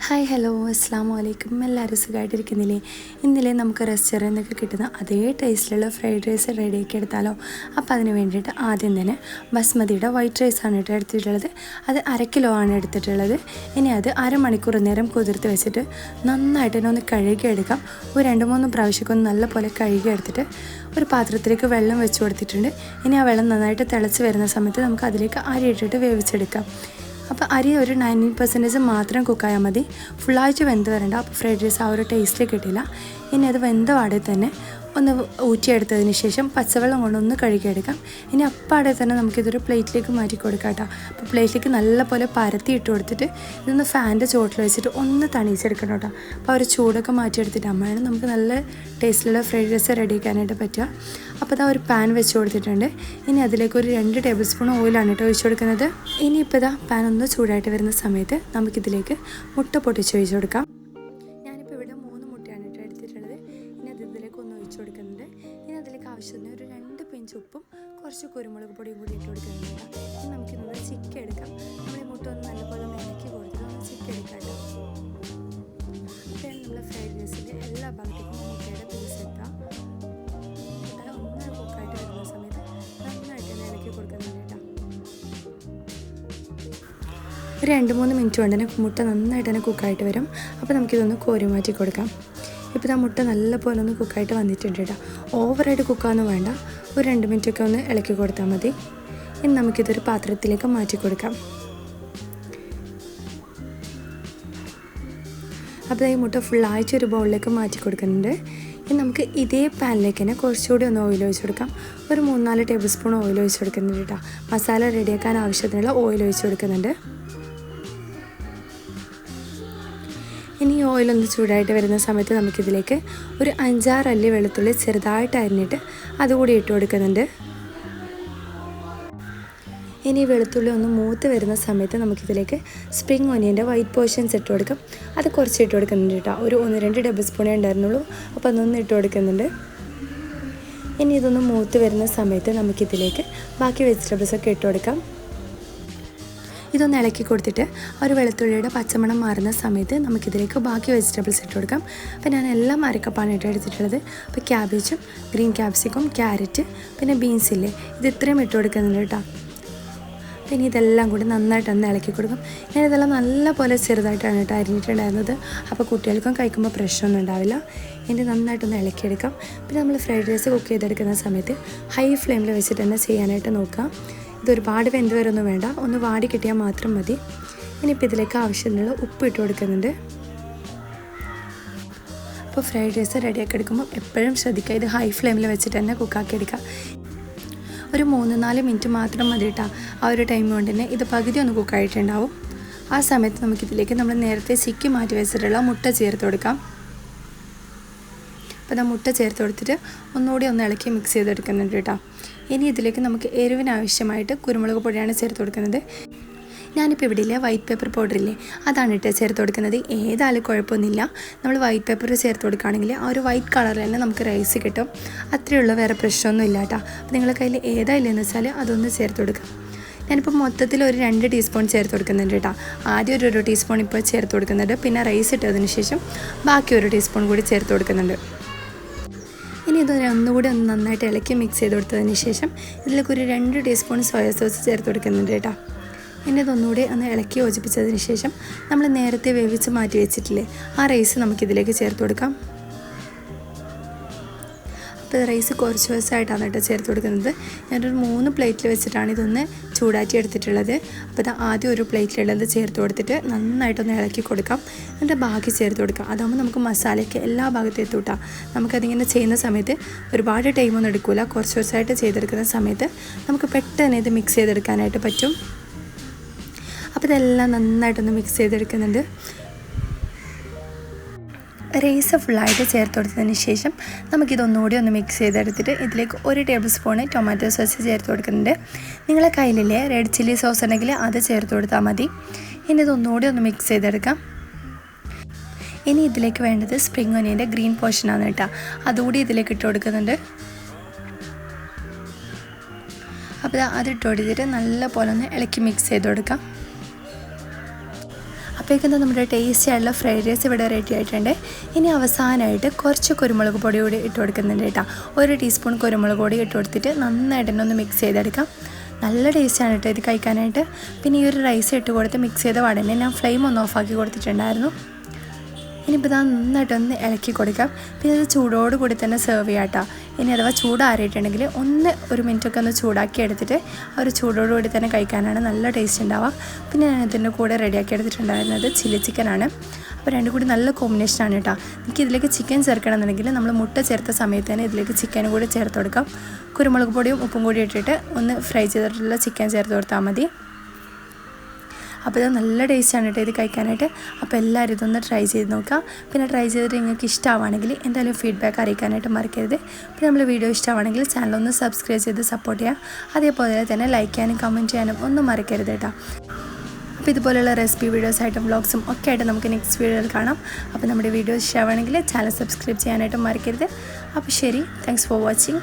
Hi hello അസ്സാം വലൈക്കും എല്ലാവരും സുഖമായിട്ടിരിക്കുന്നില്ലേ ഇന്നലെ നമുക്ക് റെസ്റ്റോറന്റ് നിന്നൊക്കെ കിട്ടുന്ന അതേ ടേസ്റ്റിലുള്ള ഫ്രൈഡ് റൈസ് റെഡിയാക്കി എടുത്താലോ? അപ്പോൾ അതിന് വേണ്ടിയിട്ട് ആദ്യം തന്നെ ബസ്മതിയുടെ വൈറ്റ് റൈസാണ് കേട്ടോ എടുത്തിട്ടുള്ളത്. അത് അര കിലോ ആണ് എടുത്തിട്ടുള്ളത്. ഇനി അത് അരമണിക്കൂർ നേരം കുതിർത്ത് വെച്ചിട്ട് നന്നായിട്ട് തന്നെ ഒന്ന് കഴുകി എടുക്കാം ഒരു രണ്ട് മൂന്ന് പ്രാവശ്യമൊക്കെ ഒന്ന് നല്ലപോലെ കഴുകി എടുത്തിട്ട് ഒരു പാത്രത്തിലേക്ക് വെള്ളം വെച്ച് കൊടുത്തിട്ടുണ്ട്. ഇനി ആ വെള്ളം നന്നായിട്ട് തിളച്ച് വരുന്ന സമയത്ത് നമുക്ക് അതിലേക്ക് അരി ഇട്ടിട്ട് വേവിച്ചെടുക്കാം. അപ്പോൾ അരി ഒരു നയന്റി പെർസെന്റേജ് മാത്രം കുക്കായാൽ മതി. ഫുള്ളായിട്ട് വെന്ത് വരണ്ട. അപ്പോൾ ഫ്രൈഡ് റൈസ് ആ ഒരു ടേസ്റ്റ് കിട്ടില്ല. ഇനി അത് വെന്ത വാടി തന്നെ ഒന്ന് ഊറ്റിയെടുത്തതിന് ശേഷം പച്ചവെള്ളം കൊണ്ടൊന്ന് കഴുകിയെടുക്കാം. ഇനി അപ്പാടെ തന്നെ നമുക്കിതൊരു പ്ലേറ്റിലേക്ക് മാറ്റി കൊടുക്കാം കേട്ടോ അപ്പോൾ പ്ലേറ്റിലേക്ക് നല്ലപോലെ പരത്തി ഇട്ട് കൊടുത്തിട്ട് ഇതൊന്ന് ഫാന്റെ ചോട്ടിൽ വെച്ചിട്ട് ഒന്ന് തണിയിച്ചെടുക്കണം കേട്ടോ അപ്പോൾ ഒരു ചൂടൊക്കെ മാറ്റിയെടുത്തിട്ട് അമ്മയാണ് നമുക്ക് നല്ല ടേസ്റ്റിലുള്ള ഫ്രൈഡ് റൈസ് റെഡിയാക്കാനായിട്ട് പറ്റുക. അപ്പോൾ ഇതാ ഒരു പാൻ വെച്ച് കൊടുത്തിട്ടുണ്ട്. ഇനി അതിലേക്ക് ഒരു രണ്ട് ടേബിൾ സ്പൂൺ ഓയിലാണ് കേട്ടോ ഒഴിച്ചു കൊടുക്കുന്നത്. ഇനിയിപ്പോൾ ഇതാ പാൻ ഒന്ന് ചൂടായിട്ട് വരുന്ന സമയത്ത് നമുക്കിതിലേക്ക് മുട്ട പൊട്ടിച്ച് ഒഴിച്ചു കൊടുക്കാം. കുരുമുളക് പൊടിയും കൂടി ഇട്ട് കൊടുക്കുന്നുണ്ട്. ഇനി നമുക്ക് നമുക്കിന്നത് ചിക്കൻ എടുക്കാം. നമ്മൾ മുട്ട ഒന്ന് നല്ലപോലെ മിളക്കി കൊടുത്ത് നമ്മൾ ചിക്കൻ എടുക്കാം കേട്ടോ. അപ്പോഴാണ് നമ്മൾ ഫ്രൈഡ് റൈസിന്റെ എല്ലാ ഭാഗത്തേക്കും മുട്ടയുടെ പീസ് എത്താം. മുട്ട ഒന്ന് കുക്കായിട്ട് വരുന്ന സമയത്ത് നന്നായിട്ട് തന്നെ ഇളക്കി ഒരു രണ്ട് മൂന്ന് മിനിറ്റ് കൊണ്ട് തന്നെ മുട്ട നന്നായിട്ട് തന്നെ കുക്കായിട്ട് വരും. അപ്പോൾ നമുക്കിതൊന്ന് കോരി മാറ്റി കൊടുക്കാം. ഇപ്പോൾ ആ മുട്ട നല്ല പോലെ ഒന്ന് കുക്കായിട്ട് വന്നിട്ടുണ്ട് കേട്ടോ. ഓവറായിട്ട് കുക്കായൊന്നും വേണ്ട. ഒരു രണ്ട് മിനിറ്റൊക്കെ ഒന്ന് ഇളക്കി കൊടുത്താൽ മതി. ഇനി നമുക്കിതൊരു പാത്രത്തിലേക്ക് മാറ്റി കൊടുക്കാം. അപ്പോൾ ഈ മുട്ട ഫുള്ളായിട്ട് ഒരു ബൗളിലേക്ക് മാറ്റി കൊടുക്കുന്നുണ്ട്. ഇനി നമുക്ക് ഇതേ പാനിലേക്ക് തന്നെ കുറച്ചുകൂടി ഒന്ന് ഓയിൽ ഒഴിച്ച് കൊടുക്കാം. ഒരു മൂന്നാൽ ടേബിൾ സ്പൂൺ ഓയിൽ ഒഴിച്ച് കൊടുക്കുന്നുണ്ട് കേട്ടോ. മസാല റെഡിയാക്കാൻ ആവശ്യത്തിനുള്ള ഓയിൽ ഒഴിച്ച് കൊടുക്കുന്നുണ്ട്. ഇനി ഓയിലൊന്ന് ചൂടായിട്ട് വരുന്ന സമയത്ത് നമുക്കിതിലേക്ക് ഒരു അഞ്ചാറ് അല്ലി വെളുത്തുള്ളി ചെറുതായിട്ട് അരിഞ്ഞിട്ട് അതുകൂടി ഇട്ട് കൊടുക്കുന്നുണ്ട്. ഇനി വെളുത്തുള്ളി ഒന്ന് മൂത്ത് വരുന്ന സമയത്ത് നമുക്കിതിലേക്ക് സ്പ്രിങ് ഓനിയന്റെ വൈറ്റ് പോർഷൻസ് ഇട്ട് കൊടുക്കാം. അത് കുറച്ച് ഇട്ട് കൊടുക്കുന്നുണ്ട് കേട്ടോ. ഒരു ഒന്ന് രണ്ട് ടേബിൾ സ്പൂണേ ഉണ്ടായിരുന്നുള്ളൂ. അപ്പോൾ അതൊന്ന് ഇട്ട് കൊടുക്കുന്നുണ്ട്. ഇനി ഇതൊന്ന് മൂത്ത് വരുന്ന സമയത്ത് നമുക്കിതിലേക്ക് ബാക്കി വെജിറ്റബിൾസൊക്കെ ഇട്ട് കൊടുക്കാം. ഇതൊന്ന് ഇളക്കി കൊടുത്തിട്ട് ഒരു വെളുത്തുള്ളിയുടെ പച്ചമണം മാറുന്ന സമയത്ത് നമുക്കിതിലേക്ക് ബാക്കി വെജിറ്റബിൾസ് ഇട്ട് കൊടുക്കാം. അപ്പോൾ ഞാൻ എല്ലാം അരക്കപ്പാണ് ഇട്ട് എടുത്തിട്ടുള്ളത്. അപ്പോൾ ക്യാബേജും ഗ്രീൻ ക്യാപ്സിക്കും ക്യാരറ്റ് പിന്നെ ബീൻസ് ഇല്ലേ? ഇത് ഇത്രയും ഇട്ട് കൊടുക്കുന്നുണ്ട് കേട്ടോ. പിന്നെ ഇതെല്ലാം കൂടി നന്നായിട്ടൊന്ന് ഇളക്കി കൊടുക്കും. ഞാൻ ഇതെല്ലാം നല്ലപോലെ ചെറുതായിട്ടാണ് കേട്ടോ അരിഞ്ഞിട്ടുണ്ടായിരുന്നത്. അപ്പോൾ കുട്ടികൾക്കും കഴിക്കുമ്പോൾ പ്രശ്നമൊന്നും ഉണ്ടാവില്ല. ഇനി നന്നായിട്ടൊന്ന് ഇളക്കിയെടുക്കാം. പിന്നെ നമ്മൾ ഫ്രൈഡ് റൈസ് കുക്ക് ചെയ്തെടുക്കുന്ന സമയത്ത് ഹൈ ഫ്ലെയിമിൽ വെച്ചിട്ട് തന്നെ ചെയ്യാനായിട്ട് നോക്കാം. ഇത് ഒരുപാട് വെന്ത് വരൊന്നും വേണ്ട. ഒന്ന് വാടി കിട്ടിയാൽ മാത്രം മതി. ഇനിയിപ്പോൾ ഇതിലേക്ക് ആവശ്യമുള്ള ഉപ്പ് ഇട്ട് കൊടുക്കുന്നുണ്ട്. അപ്പോൾ ഫ്രൈഡ് റൈസ് റെഡിയാക്കി എടുക്കുമ്പോൾ എപ്പോഴും ശ്രദ്ധിക്കുക. ഇത് ഹൈ ഫ്ലെയിമിൽ വെച്ചിട്ട് തന്നെ കുക്കാക്കി എടുക്കുക. ഒരു മൂന്ന് നാല് മിനിറ്റ് മാത്രം മതി കേട്ടോ. ആ ഒരു ടൈം കൊണ്ട് തന്നെ ഇത് പകുതി ഒന്ന് കുക്കായിട്ടുണ്ടാവും. ആ സമയത്ത് നമുക്കിതിലേക്ക് നമ്മൾ നേരത്തെ സിക്കി മാറ്റി വെച്ചിട്ടുള്ള മുട്ട ചേർത്ത് കൊടുക്കാം. അപ്പോൾ ഇതാ മുട്ട ചേർത്ത് കൊടുത്തിട്ട് ഒന്നുകൂടി ഒന്ന് ഇളക്കി മിക്സ് ചെയ്തെടുക്കുന്നുണ്ട് കേട്ടോ. ഇനി ഇതിലേക്ക് നമുക്ക് എരിവിനാവശ്യമായിട്ട് കുരുമുളക് പൊടിയാണ് ചേർത്ത് കൊടുക്കുന്നത്. ഞാനിപ്പോൾ ഇവിടെ ഇല്ല വൈറ്റ് പേപ്പർ പൗഡർ ഇല്ലേ? അതാണ് ഇട്ട് ചേർത്ത് കൊടുക്കുന്നത്. ഏതായാലും കുഴപ്പമൊന്നുമില്ല. നമ്മൾ വൈറ്റ് പേപ്പർ ചേർത്ത് കൊടുക്കുകയാണെങ്കിൽ ആ ഒരു വൈറ്റ് കളറിൽ തന്നെ നമുക്ക് റൈസ് കിട്ടും. അത്രയുള്ള വേറെ പ്രശ്നമൊന്നും ഇല്ല കേട്ടോ. അപ്പോൾ നിങ്ങളുടെ കയ്യിൽ ഏതായില്ലെന്ന് വെച്ചാൽ അതൊന്ന് ചേർത്ത് കൊടുക്കാം. ഞാനിപ്പോൾ മൊത്തത്തിൽ ഒരു രണ്ട് ടീസ്പൂൺ ചേർത്ത് കൊടുക്കുന്നുണ്ട് കേട്ടോ. ആദ്യം ഒരു ഒരു ടീസ്പൂൺ ഇപ്പോൾ ചേർത്ത് കൊടുക്കുന്നുണ്ട്. പിന്നെ റൈസ് ഇട്ടതിന് ശേഷം ബാക്കി ഒരു ടീസ്പൂൺ കൂടി ചേർത്ത് കൊടുക്കുന്നുണ്ട്. ഇനി ഇതൊരു ഒന്നുകൂടി ഒന്ന് നന്നായിട്ട് ഇളക്കി മിക്സ് ചെയ്ത് കൊടുത്തതിന് ശേഷം ഇതിലേക്ക് ഒരു രണ്ട് ടീസ്പൂൺ സോയ സോസ് ചേർത്ത് കൊടുക്കുന്നുണ്ട് കേട്ടോ. ഇനി ഇതൊന്നുകൂടി ഒന്ന് ഇളക്കി യോജിപ്പിച്ചതിന് ശേഷം നമ്മൾ നേരത്തെ വേവിച്ച് മാറ്റി വെച്ചിട്ടില്ലേ ആ റൈസ് നമുക്കിതിലേക്ക് ചേർത്ത് കൊടുക്കാം. അപ്പോൾ റൈസ് കുറച്ച് ദിവസമായിട്ടാണ് കേട്ടോ ചേർത്ത് കൊടുക്കുന്നത്. ഞാനൊരു മൂന്ന് പ്ലേറ്റിൽ വെച്ചിട്ടാണ് ഇതൊന്ന് ചൂടാറ്റി എടുത്തിട്ടുള്ളത്. അപ്പോൾ ഇത് ആദ്യം ഒരു പ്ലേറ്റിലുള്ളത് ചേർത്ത് കൊടുത്തിട്ട് നന്നായിട്ടൊന്ന് ഇളക്കി കൊടുക്കാം. എന്നിട്ട് ബാക്കി ചേർത്ത് കൊടുക്കാം. അതാകുമ്പോൾ നമുക്ക് മസാലയ്ക്ക് എല്ലാ ഭാഗത്തും എത്തൂട്ടാം നമുക്കതിങ്ങനെ ചെയ്യുന്ന സമയത്ത് ഒരുപാട് ടൈമൊന്നും എടുക്കില്ല കുറച്ച് ദിവസമായിട്ട് ചെയ്തെടുക്കുന്ന സമയത്ത് നമുക്ക് പെട്ടെന്ന് ഇത് മിക്സ് ചെയ്തെടുക്കാനായിട്ട് പറ്റും. അപ്പോൾ ഇതെല്ലാം നന്നായിട്ടൊന്ന് മിക്സ് ചെയ്തെടുക്കുന്നുണ്ട്. റൈസ് ഫുള്ളായിട്ട് ചേർത്ത് കൊടുത്തതിന് ശേഷം നമുക്കിതൊന്നുകൂടി ഒന്ന് മിക്സ് ചെയ്തെടുത്തിട്ട് ഇതിലേക്ക് ഒരു ടേബിൾ സ്പൂണ് ടൊമാറ്റോ സോസ് ചേർത്ത് കൊടുക്കുന്നുണ്ട്. നിങ്ങളെ കയ്യിലില്ലേ റെഡ് ചില്ലി സോസ് ഉണ്ടെങ്കിൽ അത് ചേർത്ത് കൊടുത്താൽ മതി. ഇനി ഇതൊന്നുകൂടി ഒന്ന് മിക്സ് ചെയ്തെടുക്കാം. ഇനി ഇതിലേക്ക് വേണ്ടത് സ്പ്രിംഗ് ഒനിയന്റെ ഗ്രീൻ പോർഷനാണ് കേട്ടോ. അതുകൂടി ഇതിലേക്ക് ഇട്ട് കൊടുക്കുന്നുണ്ട്. അപ്പോൾ അത് ഇട്ട് കൊടുത്തിട്ട് നല്ല പോലെ ഒന്ന് ഇളക്കി മിക്സ് ചെയ്ത് കൊടുക്കാം. അപ്പോഴേക്കും നമ്മുടെ ടേസ്റ്റി ആയിട്ടുള്ള ഫ്രൈഡ് റൈസ് ഇവിടെ റെഡി ആയിട്ടുണ്ട്. ഇനി അവസാനമായിട്ട് കുറച്ച് കുരുമുളക് പൊടി കൂടി ഇട്ട് കൊടുക്കുന്നുണ്ട് കേട്ടോ. ഒരു ടീസ്പൂൺ കുരുമുളക് പൊടി ഇട്ട് കൊടുത്തിട്ട് നന്നായിട്ട് തന്നെ ഒന്ന് മിക്സ് ചെയ്തെടുക്കാം. നല്ല ടേസ്റ്റാണ് കേട്ടോ ഇത് കഴിക്കാനായിട്ട്. പിന്നെ ഈ ഒരു റൈസ് ഇട്ട് കൊടുത്ത് മിക്സ് ചെയ്ത ഉടനെ ഞാൻ ഫ്ലെയിം ഒന്ന് ഓഫാക്കി കൊടുത്തിട്ടുണ്ടായിരുന്നു. ഇനിയിപ്പോൾ ഇതാ നന്നായിട്ടൊന്ന് ഇളക്കി കൊടുക്കാം. പിന്നെ ഇത് ചൂടോട് കൂടി തന്നെ സെർവ് ചെയ്യാം കേട്ടോ ഇനി അഥവാ ചൂടാറിയിട്ടുണ്ടെങ്കിൽ ഒന്ന് ഒരു മിനിറ്റൊക്കെ ഒന്ന് ചൂടാക്കി എടുത്തിട്ട് ആ ഒരു ചൂടോട് കൂടി തന്നെ കഴിക്കാനാണ് നല്ല ടേസ്റ്റ് ഉണ്ടാവുക. പിന്നെ ഞാൻ ഇതിന്റെ കൂടെ റെഡിയാക്കി എടുത്തിട്ടുണ്ടായിരുന്നത് ചില്ലി ചിക്കനാണ് അപ്പോൾ രണ്ടും കൂടി നല്ല കോമ്പിനേഷനാണ് കേട്ടോ എനിക്ക് ഇതിലേക്ക് ചിക്കൻ ചേർക്കണമെന്നുണ്ടെങ്കിൽ നമ്മൾ മുട്ട ചേർത്ത സമയത്ത് തന്നെ ഇതിലേക്ക് ചിക്കനും കൂടി ചേർത്ത് കൊടുക്കാം. കുരുമുളക് പൊടിയും ഉപ്പും കൂടി ഇട്ടിട്ട് ഒന്ന് ഫ്രൈ ചെയ്തിട്ടുള്ള ചിക്കൻ ചേർത്ത് കൊടുത്താൽ മതി. അപ്പോൾ ഇത് നല്ല ടേസ്റ്റാണ് കേട്ടോ ഇത് കഴിക്കാനായിട്ട്. അപ്പോൾ എല്ലാവരും ഇതൊന്ന് ട്രൈ ചെയ്ത് നോക്കുക. പിന്നെ ട്രൈ ചെയ്തിട്ട് നിങ്ങൾക്ക് ഇഷ്ടമാണെങ്കിൽ എന്തായാലും ഫീഡ്ബാക്ക് അറിയിക്കാനായിട്ട് മറക്കരുത്. പിന്നെ നമ്മൾ വീഡിയോ ഇഷ്ടമാണെങ്കിൽ ചാനലൊന്ന് സബ്സ്ക്രൈബ് ചെയ്ത് സപ്പോർട്ട് ചെയ്യുക. അതേപോലെ തന്നെ ലൈക്ക് ചെയ്യാനും കമന്റ് ചെയ്യാനും ഒന്നും മറക്കരുത് കേട്ടോ. അപ്പോൾ ഇതുപോലെയുള്ള റെസിപ്പി വീഡിയോസായിട്ടും വ്ളോഗ്സും ഒക്കെ ആയിട്ട് നമുക്ക് നെക്സ്റ്റ് വീഡിയോയിൽ കാണാം. അപ്പോൾ നമ്മുടെ വീഡിയോ ഇഷ്ടമാണെങ്കിൽ ചാനൽ സബ്സ്ക്രൈബ് ചെയ്യാനായിട്ട് മറക്കരുത്. അപ്പോൾ ശരി താങ്ക്സ് ഫോർ വാച്ചിങ്